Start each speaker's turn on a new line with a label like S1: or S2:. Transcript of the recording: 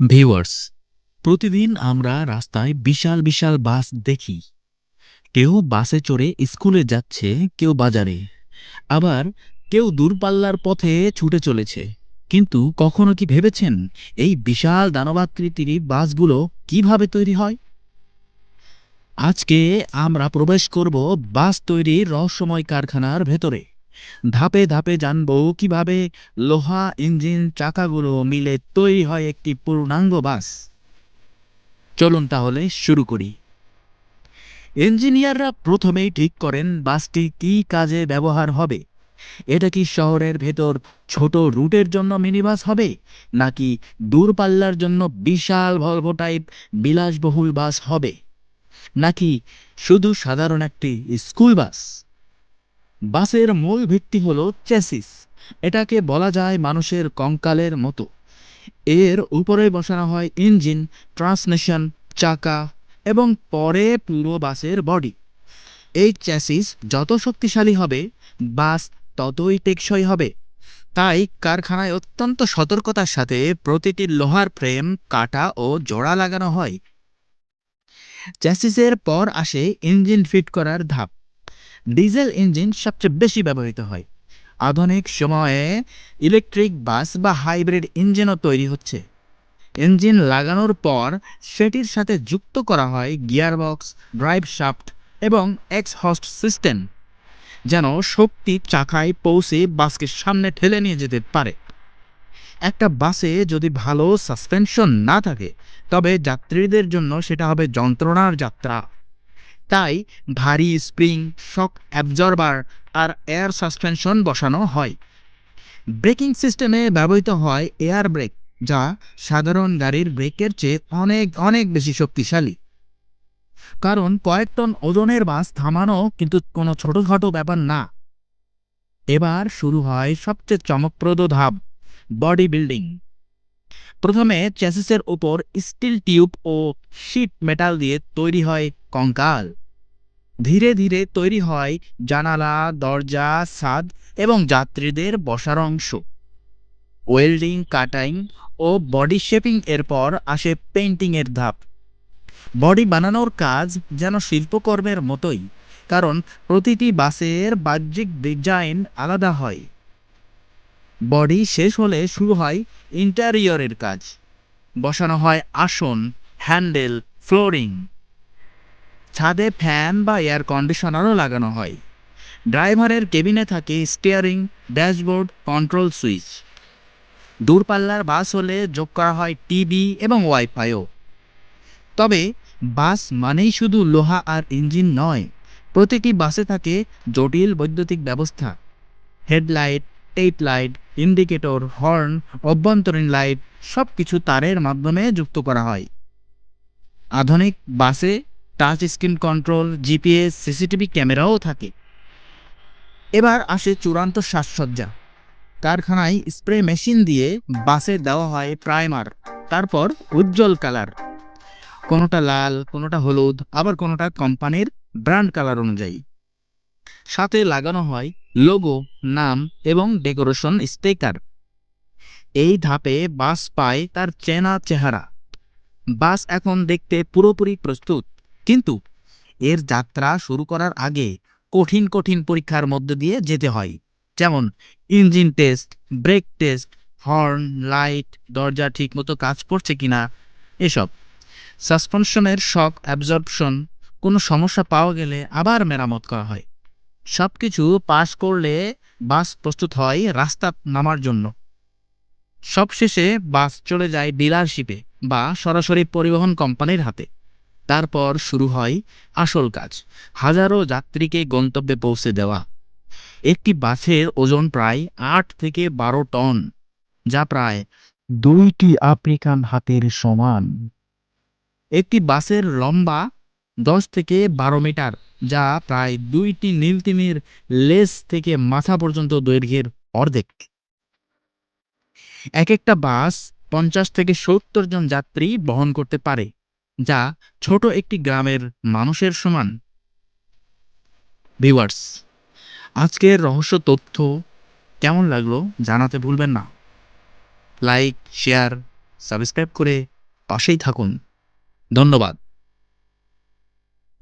S1: Viewers, প্রতিদিন আমরা রাস্তায় বিশাল বিশাল বাস দেখি। কেউ বাসে চড়ে স্কুলে যাচ্ছে, কেউ বাজারে। আবার কেউ দূরপাল্লার পথে ছুটে চলেছে। কিন্তু কখনো কি ভেবেছেন এই বিশাল দানবাকৃতির বাসগুলো কীভাবে তৈরি হয়? আজকে আমরা প্রবেশ করব বাস তৈরির রহস্যময় কারখানার ভেতরে। ধাপে ধাপে জানব কীভাবে লোহা, ইঞ্জিন, চাকাগুলো মিলে তৈরি হয় একটি পূর্ণাঙ্গ বাস। চলুন তাহলে শুরু করি। ইঞ্জিনিয়াররা প্রথমেই ঠিক করেন বাসটি কী কাজে ব্যবহার হবে। এটা কি শহরের ভেতর ছোট রুটের জন্য মিনি বাস হবে, নাকি দূরপাল্লার জন্য বিশাল ভলভো টাইপ বিলাসবহুল বাস হবে, নাকি শুধু সাধারণ একটি স্কুল বাস? বাসের মূল ভিত্তি হলো চেসিস। এটাকে বলা যায় মানুষের কঙ্কালের মতো। এর উপরে বসানো হয় ইঞ্জিন, ট্রান্সমিশন, চাকা এবং পরে পুরো বাসের বডি। এই চ্যাসিস যত শক্তিশালী হবে, বাস ততই টেকসই হবে। তাই কারখানায় অত্যন্ত সতর্কতার সাথে প্রতিটি লোহার ফ্রেম, কাটা ও জোড়া লাগানো হয়। চ্যাসিসের পর আসে ইঞ্জিন ফিট করার ধাপ। ডিজেল ইঞ্জিন সবচেয়ে বেশি ব্যবহৃত হয়। আধুনিক সময়ে ইলেকট্রিক বাস বা হাইব্রিড ইঞ্জিনও তৈরি হচ্ছে। ইঞ্জিন লাগানোর পর সেটির সাথে যুক্ত করা হয় গিয়ারবক্স, ড্রাইভ শাফট এবং এক্সহস্ট সিস্টেম, যেন শক্তি চাকায় পৌঁছে বাসকে সামনে ঠেলে নিয়ে যেতে পারে। একটা বাসে যদি ভালো সাসপেনশন না থাকে, তবে যাত্রীদের জন্য সেটা হবে যন্ত্রণার যাত্রা। তাই ভারী স্প্রিং, শক অ্যাবজর্বার আর এয়ার সাসপেনশন বসানো হয়। ব্রেকিং সিস্টেমে ব্যবহৃত হয় এয়ার ব্রেক, যা সাধারণ গাড়ির ব্রেকের চেয়ে অনেক অনেক বেশি শক্তিশালী। কারণ কয়েক টন ওজনের বাস থামানো কিন্তু কোনো ছোটোখাটো ব্যাপার না। এবার শুরু হয় সবচেয়ে চমকপ্রদ ধাপ, বডি বিল্ডিং। প্রথমে চ্যাসিসের উপর স্টিল টিউব ও শীট মেটাল দিয়ে তৈরি হয় কঙ্কাল। ধীরে ধীরে তৈরি হয় জানালা, দরজা, ছাদ এবং যাত্রীদের বসার অংশ। ওয়েল্ডিং, কাটাইং ও বডি শেপিং এর পর আসে পেইন্টিং এর ধাপ। বডি বানানোর কাজ যেন শিল্পকর্মের মতোই, কারণ প্রতিটি বাসের বাহ্যিক ডিজাইন আলাদা হয়। বডি শেষ হলে শুরু হয় ইন্টারিয়রের কাজ। বসানো হয় আসন, হ্যান্ডেল, ফ্লোরিং। ছাদে ফ্যান বা এয়ার কন্ডিশনারও লাগানো হয়। ড্রাইভারের কেবিনে থাকে স্টিয়ারিং, ড্যাশবোর্ড, কন্ট্রোল সুইচ। দূরপাল্লার বাস হলে যোগ করা হয় টিভি এবং ওয়াইফাইও। তবে বাস মানেই শুধু লোহা আর ইঞ্জিন নয়, প্রতিটি বাসে থাকে জটিল বৈদ্যুতিক ব্যবস্থা। Headlight tail light indicator, horn, অভ্যন্তরীণ লাইট সব কিছু তারের মাধ্যমে যুক্ত করা হয়। আধুনিক বাসে touch screen control, GPS, CCTV ক্যামেরাও থাকে। এবার আসে চূড়ান্ত সাজসজ্জা। কারখানায় স্প্রে মেশিন দিয়ে বাসে দেওয়া হয় প্রাইমার, তারপর উজ্জ্বল কালার। কোনোটা লাল, কোনোটা হলুদ, আবার কোনোটা কোম্পানির ব্র্যান্ড কালার অনুযায়ী। সাথে লাগানো হয় লোগো, নাম এবং ডেকোরেশন স্টিকার। এই ধাপে বাস পায় তার চেনা চেহারা। বাস এখন দেখতে পুরোপুরি প্রস্তুত। কিন্তু এর যাত্রা শুরু করার আগে কঠিন কঠিন পরীক্ষার মধ্য দিয়ে যেতে হয়। যেমন engine test, brake test, horn, light, দরজা ঠিকমতো কাজ করছে কিনা, এসব। সাসপেনশনের শক, অ্যাবজর্পশন, কোনো সমস্যা পাওয়া গেলে আবার মেরামত করা হয়। সব কিছু পাস করলে বাস প্রস্তুত হয় রাস্তা নামার জন্য। সবশেষে বাস চলে যায় ডিলারশিপে বা সরাসরি পরিবহন কোম্পানির হাতে। তারপর শুরু হয় আসল কাজ, হাজারো যাত্রীকে গন্তব্যে পৌঁছে দেওয়া। একটি বাসের ওজন প্রায় আট থেকে বারো টন, যা প্রায় দুইটি আফ্রিকান হাতের সমান। একটি বাসের লম্বা দশ থেকে বারো মিটার, যা প্রায় দুইটি নীলতিমির লেজ থেকে মাথা পর্যন্ত দৈর্ঘ্যের অর্ধেক। এক একটা বাস পঞ্চাশ থেকে সত্তর জন যাত্রী বহন করতে পারে। যা ছোট একটি গ্রামের মানুষের সমান। ভিউয়ার্স, আজকের রহস্য তথ্য কেমন লাগল জানাতে ভুলবেন না। লাইক, শেয়ার, সাবস্ক্রাইব করে পাশেই থাকুন। ধন্যবাদ।